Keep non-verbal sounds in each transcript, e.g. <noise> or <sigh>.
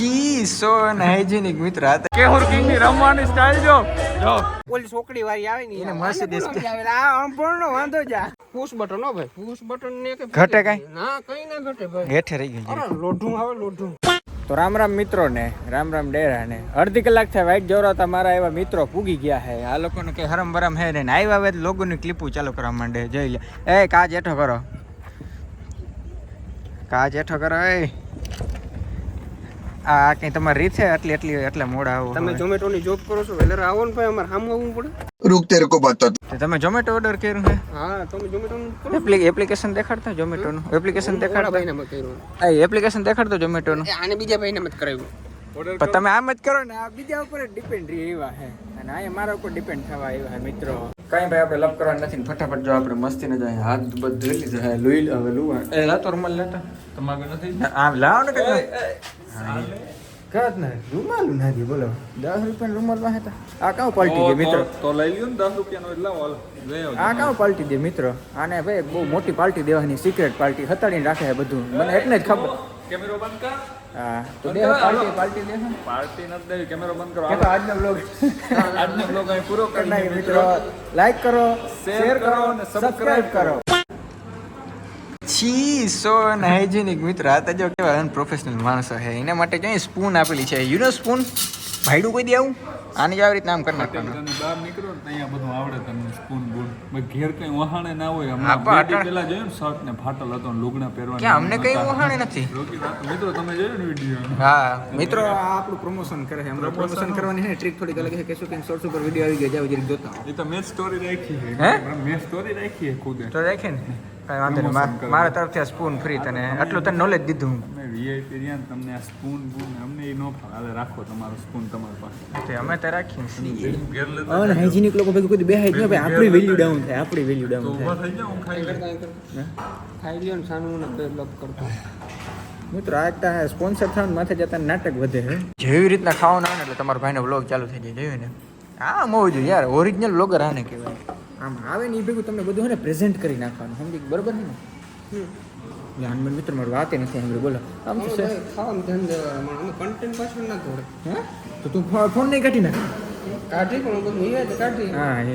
છી સો હાઇજેનિક મિત્ર હતા કેહુર કિંગની રમવાની સ્ટાઇલ જો. જો. ઓલી છોકરી વાળી આવે ને એને Mercedes કે- આ અણભણનો વાંધો જા. પુશ બટન હો ભાઈ. પુશ બટન ને કે ઘટે કઈ? ના કઈ ના ઘટે ભાઈ. હેઠે રહી ગયું અરે લોઢું આવે લોઢું. તો રામ રામ મિત્રો ને રામ રામ ડેરા ને અડધી કલાક થાય વાઈટ જોરાતા મારા એવા મિત્રો પૂગી ગયા હે. આ લોકોને કઈ હરમ બરમ હે ને આવ્યા હવે લોકોની ક્લિપો ચાલુ કરવા માંડે. જોઈ લે. એ કાચ એઠો કરો? કાચ એઠો કરો? એ. આ કઈ તમારી રીત છે? એટલી એટલી એટલે મોડા આવો તમે ઝોમેટો ની જોબ કરો છો વેલર આવો ને ભાઈ અમારે સામું આવવું પડે. રૂકતે રૂકો બાત તો તમે ઝોમેટો ઓર્ડર કર્યો હે? હા તમે ઝોમેટો નું એપ્લિકેશન દેખાડતા ઝોમેટો નું એપ્લિકેશન દેખાડતા? ભાઈ ને કર્યું. આ એપ્લિકેશન દેખાડતો ઝોમેટો નું આને બીજા ભાઈ ને મત કરાવ્યું. પણ તમે આમ જ કરો ને? આ બીજા ઉપર ડિપેન્ડ રહી એવા હે. અને આ મારા ઉપર ડિપેન્ડ થવા એવા મિત્રો. કઈ ભાઈ આપણે લપ કરવાનું નથી ફટાફટ જો આપણે મસ્તી ને જાય હાથ બધું ધોઈ લીધા હે લુઈ હવે લુવા. એ લાતો રૂમાલ લેતા. તમારે નથી? આમ લાવો ને કઈ કાત ને રૂમાલ નથી બોલો. દસ રૂપિયા રૂમાલ વાહે તા આ કાઉ પાલટી દે મિત્રો? તો લઈ લ્યો ને દસ રૂપિયાનો એટલે હાલો. આ કાઉ પાલટી દે મિત્ર? આને ભાઈ બહુ મોટી પાલટી દેવાની સિક્રેટ પાર્ટી હતાડીને રાખે બધું. મને એટલે જ ખબર. કેમેરો બંધ કર. તો દે પાર્ટી પાર્ટી દે પાર્ટી નથી દેવી કેમેરો બંધ કરો. તો આજનો બ્લોગ આજનો બ્લોગ અહીં પૂરો કરી નાખીએ મિત્રો. લાઈક કરો શેર કરો અને સબસ્ક્રાઇબ કરો. છી સો હાઇજેનિક મિત્ર. આ તો જો કેવા અનપ્રોફેશનલ માણસો છે. એના માટે કઈ સ્પૂન આપેલી છે? યુ નો સ્પૂન ભાઈડું કોઈ દે આવું આને જ આવી રીતના આમ કરી નાખવાનું. તમે બહાર નીકળો ને અહીંયા બધું આવડે તમને સ્પૂન બૂન. ભાઈ ઘેર કઈ વહાણે ના હોય. હમણાં બે દી જોયું ને શર્ટ ને ફાટલ હતો ને લુગડા પહેરવાના કે અમને કઈ વહાણે નથી. મિત્રો તમે જોયું ને વિડિયો હા મિત્રો આ આપણું પ્રમોશન કરે છે. હમણાં પ્રમોશન કરવાની છે ટ્રીક થોડીક અલગ છે. કે શું કે શોર્ટ્સ ઉપર વિડિયો આવી ગયા જાવ જરીક જોતા એ તો મેં સ્ટોરી રાખી હે? છે મેં સ્ટોરી રાખી છે ખુદે. તો રાખે ને? કઈ વાંધો નહીં. મારા તરફથી આ સ્પૂન ફ્રી તને. આટલું તને નોલેજ દીધું વીઆઈપી રહ્યા ને તમને આ સ્પૂન બૂન અમને એ ન ફાવે. હાલે રાખો તમારો સ્પૂન તમારી પાસે. અમે તો રાખીએ લેતા લોકો ભેગું કોઈ બેહાય નહીં ભાઈ આપણી વેલ્યુ ડાઉન થાય આપણી વેલ્યુ તો ડાઉન થાય થઈ જાઓ હું ખાઈ લઉં. ખાઈ લ્યો ને સાનું ને ડેવલપ કરતો. મિત્રો આ તા સ્પોન્સર થવાનું માથે જતા નાટક વધે છે. જેવી રીતના ખાવાનું આવે ને એટલે તમારા ભાઈનો વ્લોગ ચાલુ થઈ જાય જોયું ને? આ મોજ યાર ઓરિજિનલ બ્લોગર આને કહેવાય. આમ આવે ને એ ભેગું તમને બધું હે ને પ્રેઝન્ટ કરી નાખવાનું. સમજી? બરોબર છે ને? જાનમન મિત્ર મારું વાતે નથી સાંભળ્યું બોલો. આમ તો ખાવાનું ધ્યાન દેવા અમે કન્ટેન્ટ પાછળ ના દોડે. હે? તો તું ફોન નહીં કાઢી નાખ. કાઢી પણ બધું એ કાઢી. હા એ.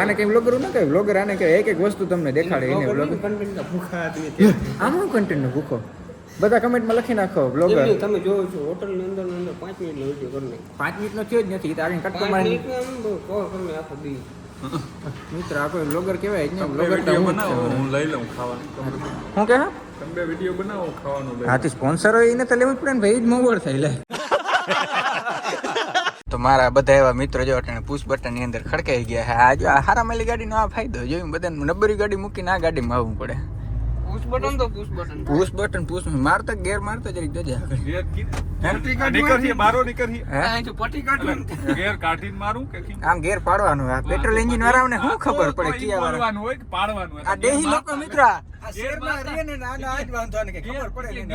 આને કઈ બ્લોગર ના કઈ બ્લોગર આને કહે એક એક વસ્તુ તમને દેખાડે એને બ્લોગર કન્ટેન્ટ ના ભૂખા આદમી આમ કન્ટેન્ટ નો ભૂખો? બધા કમેન્ટમાં લખી નાખો બ્લોગર તમે જોવો છો હોટલની અંદર અંદર પાંચ મિનિટ વીડિયો કરી નાખી. પાંચ મિનિટ નો થયો જ નથી તારે કટકો મારી આખો દી. મિત્ર આ કોઈ વ્લોગર કહેવાય જ ને હું બનાવો હું લઈ લઉં ખાવાનું. હું. કે તમે બે વીડિયો બનાવો ખાવાનું હા તો સ્પોન્સર હોય એને તો લેવું પડે ને ભાઈ જ મોવર થાય લે. <laughs> તો મારા બધા એવા મિત્રો જો અટાણે પુશ બટનની અંદર ખડકાઈ ગયા છે. આ જો આ હારા માલી ગાડીનો આ ફાયદો જોયું બધાને નબરી ગાડી મૂકીને આ ગાડીમાં આવવું પડે. પુશ બટન તો push button push button push મારતા ગેર મારતા જરીક જોજે. હે? નીકળીએ, બારો નીકળીએ. હે? અહીં પટી કાઢવાનું ગેર કાઢીને મારું કે આમ ગેર પાડવાનું આ પેટ્રોલ એન્જિન વાળાને શું ખબર પડે કિયા વાળા હોય કે પાડવાનું હોય. આ દેહી લોકો મિત્ર આ ગેર શેરમાં મારતા. ને જ વાંધો કે ખબર પડે ને.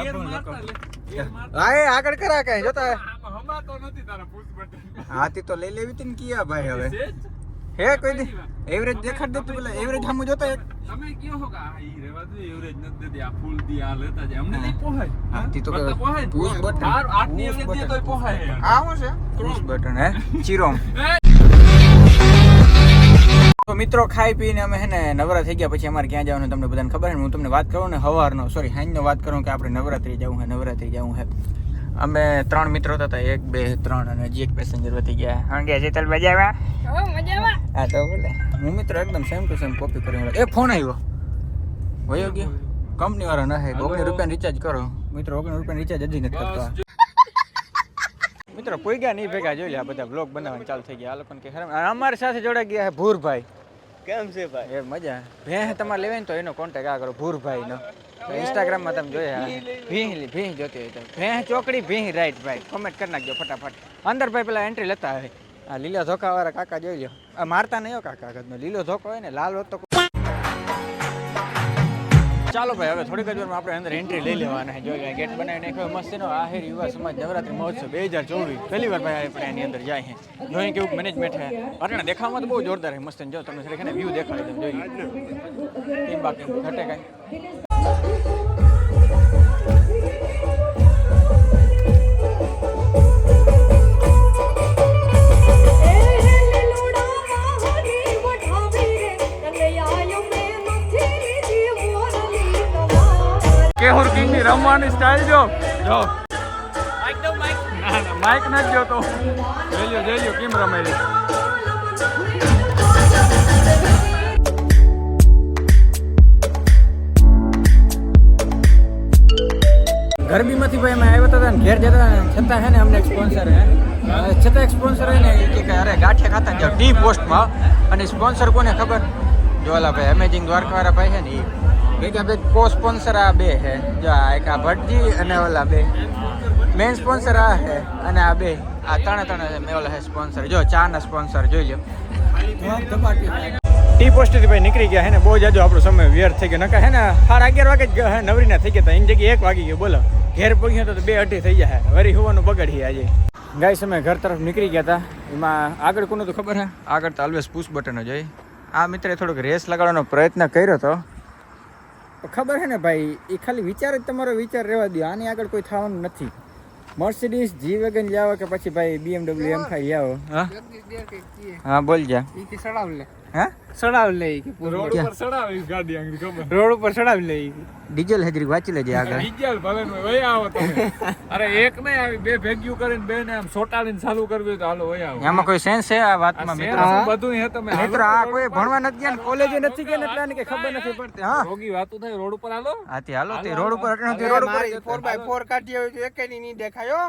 હા એ આગળ કરા કઈ જોતા નથી તારા push button. હાથી તો લઈ લેવી હતી ને કિયા ભાઈ હવે જ. હે કોઈ દી એવરેજ દેખાડ દે તું પેલા એવરેજ હમ જોતા એક. તમે કયો છો કે આ ઈ દો, average નથી દે આ ફૂલ દી, આ લેતા જાય. અમને નહીં પોહાય. હા, તી તો કે પોહાય જ. push button. બાર આઠની દે તોય. પોહાય. આ હું છે. પુશ બટન હે. ચીરોમ <laughs> તો મિત્રો ખાઈ પીને અમે હે ને નવરા થઈ ગયા. પછી અમારે ક્યાં જવાનું તમને બધાને ખબર છે હું તમને વાત કરું ને હવારનો. સોરી હાંજનો વાત કરું કે આપણે નવરાત્રી જવું હે નવરાત્રી જવું હે. અમે ત્રણ મિત્રો હતા એક બે ત્રણ અને હજી એક પેસેન્જર વધી ગયા. હા ગયા જેતલ મજામાં હા તો બોલે. હું મિત્રો એકદમ સેમ ટુ સેમ કોપી કરી એ ફોન આવ્યો. વયો ગયો. કંપની વાળા ના હે. ઓગણીસ રૂપિયા રિચાર્જ કરો. મિત્રો ઓગણીસ રૂપિયા રિચાર્જ હજી નથી કરતા. મિત્રો કોઈ ગયા નહીં ભેગા? જોઈ લે આ બધા બ્લોગ બનાવવાનું ચાલુ થઈ ગયા. આ લોકોને કે ખરા અને અમારી સાથે જોડાઈ ગયા છે ભૂરભાઈ. કેમ છે ભાઈ? એ મજા. ભેહ તમારે લેવાય ને તો એનો કોન્ટેક્ટ આ કરો ભૂરભાઈનો. ઇન્સ્ટાગ્રામમાં તમે જોયા. ભીહ ભીહ જોતી હોય તો. ભેહ ચોકડી ભીહ રાઈટ ભાઈ કોમેન્ટ કરી નાખજો ફટાફટ. અંદર ભાઈ પેલા એન્ટ્રી લેતા આવે આ લીલા ધોકા વાળા કાકા જોઈ લો આ મારતા નહીં કાકા આગળ લીલો ધોકો હોય ને, લાલ હોત તો ચાલો ભાઈ, હવે થોડીક જ વારમાં આપણે અંદર એન્ટ્રી લઈ લેવાના જોઈ ગેટ બનાવી નાખ્યો. મસ્તીનો આહિર યુવા સમાજ નવરાત્રી મહોત્સવ બે હજાર ચોવીસ. પહેલી વાર ભાઈ આપણે એની અંદર જાય છે. જોઈએ કેવું મેનેજમેન્ટ છે. અટણે દેખાવામાં તો બહુ જોરદાર છે. મસ્ત જો તમને ખરેખર વ્યૂ દેખાડી દઉં જોઈ કેમ બાકી? ઘટે કાંઈ? સ્ટાઇલ જો. જો. માઇક નથી જોતો. જોઈ લ્યો જોઈ લ્યો કેમ રમે ગરમીમાંથી ભાઈ અમે આવ્યા હતા ને ઘેર જતા છતાં હે ને અમને સ્પોન્સર હે. છતાં એક સ્પોન્સર હે ને કે કે અરે ગાંઠિયા ખાતા જાઓ ટી પોસ્ટમાં અને સ્પોન્સર કોને ખબર? જોવાલા ભાઈ અમેઝિંગ દ્વારકાવાળા ભાઈ છે ને એ ભેગા બે કો સ્પોન્સર આ બે હે. જો આ એક આ ભટજી અને ઓલા બે. મેઇન સ્પોન્સર આ હે અને આ બે. આ ત્રણે ત્રણે મેં ઓલા હે સ્પોન્સર. જો ચાના સ્પોન્સર જોઈ લો ટી પોસ્ટથી ભાઈ નીકળી ગયા હે ને બહુ જાજો આપણો સમય વ્યર્થ થઈ ગયો. નકા હે ને સાડા અગિયાર વાગે જ હે નવરીના થઈ ગયા હતા એની જગ્યાએ એક વાગી ગયો બોલો. ઘેર પગ્યો તો બે અઢી થઈ જાય વરી હોવાનું બગડી આજે. ગાય સમય ઘર તરફ નીકળી ગયા હતા એમાં આગળ કોનું તો ખબર હે? આગળ તો ઓલવેઝ પુશ બટન જ હોય. આ મિત્રે થોડોક રેસ લગાડવાનો પ્રયત્ન કર્યો હતો ખબર છે ને ભાઈ એ ખાલી વિચાર જ તમારો વિચાર રહેવા દો આની આગળ કોઈ થવાનું નથી. મર્સિડીઝ જી વેગન લાવો કે પછી ભાઈ બીએમડબલ્યુ એમ ફાઈ આવો. હા? હા બોલ જા. સડાવ લે. હા? સડાવ લે ઈ કે રોડ ઉપર ચડાવી ગાડી આંગળી ખબર? રોડ ઉપર સડાવ લઈ ડીઝલ હેજરી વાંચી લેજે આગળ. ડીઝલ ભલે વહી આવો તમે. અરે એક નહીં આવી બે ભેગ્યું કરીને બે ને આમ સોટાડીને ચાલુ કરવી હોય તો હાલો વહી આવો. એમાં કોઈ સેન્સ છે આ વાતમાં મિત્રો? બધું હે તમે? મિત્રો આ કોઈ ભણવા નથી ગયા કોલેજે નથી ગયા એટલે કે ખબર નથી પડતી હા. રોગી વાતો થાય રોડ ઉપર હાલો. હાથી હાલો તે રોડ ઉપર અટણો તે રોડ ઉપર ફોર બાય ફોર કાઢી હોય તો એકેયની દેખાયો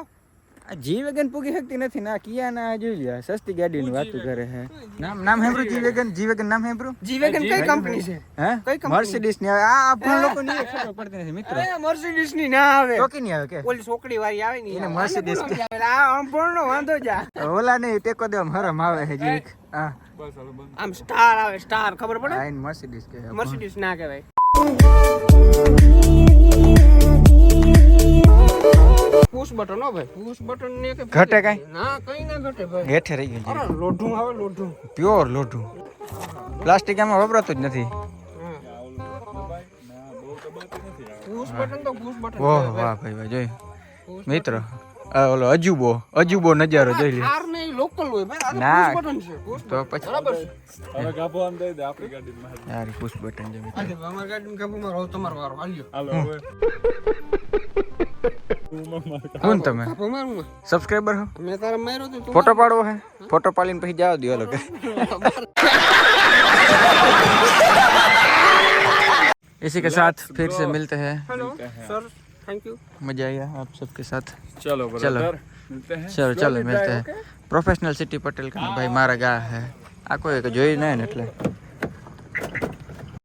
જી વેગન પૂગી શકતી નથી. ના કિયા ના જોઈ લ્યો સસ્તી ગાડીની વાતો કરે હે. નામ નામ હેબ્રુ જી વેગન જી વેગન નામ હેબ્રુ જી વેગન કઈ કંપની છે? હે? કઈ કંપની મર્સિડીઝની આવે. આ આપણ લોકો ની ખબર પડતી નથી મિત્રો. મર્સિડીઝની ના આવે. તો કે નહીં આવે કે? ઓલી છોકરી વાળી આવે ની એને બોલો કે આ અણભણ નો વાંધો જા. ઓલા નહીં ટેકો દેવા હરમ આવે હે જી હા. બસ હાલો બંધ આમ સ્ટાર આવે સ્ટાર ખબર પડે? આ મર્સિડીઝ કે મર્સિડીઝ ના કહેવાય. પુશ બટન હો ભાઈ. પુશ બટન ને કે ઘટે કઈ? ના કઈ ના ઘટે ભાઈ. હેઠે રહી ગયું અરે લોઢું આવે લોઢું. પ્યોર લોઢું. પ્લાસ્ટિક એમાં વપરાતું જ નથી. પુશ બટન તો પુશ બટન ઓહ વાહ ભાઈ. ભાઈ જોઈ મિત્ર ઓલો અજુબો અજુબો નજારો જોઈ લે કાર ને લોકલ હોય ભાઈ. આ ના. બટન છે. તો પછી બરાબર છે. હવે કાપો આમ દઈ દે આપણી ગાડીમાં. યાર પુશ બટન છે મિત્ર. અમારી ગાડીમાં કાપો મારો તમારો વારો. હાલ્યો. હાલો હવે. કોણ તમે કાપો મારું સબસ્ક્રાઇબર હો મેં તારા માર્યો તો તું ફોટો પાડવો હે ફોટો પાડીને પછી જાવ દો લોકો इसी के साथ फिर से मिलते हैं હેલો સર થેન્ક યુ मजा आया आप सबके साथ चलो चलो। ब्रदर मिलते हैं चलो चलो मिलते हैं प्रोफेशनल सिटी पटेल का भाई मारा गा है આ કોઈ જોઈ નહીં ને એટલે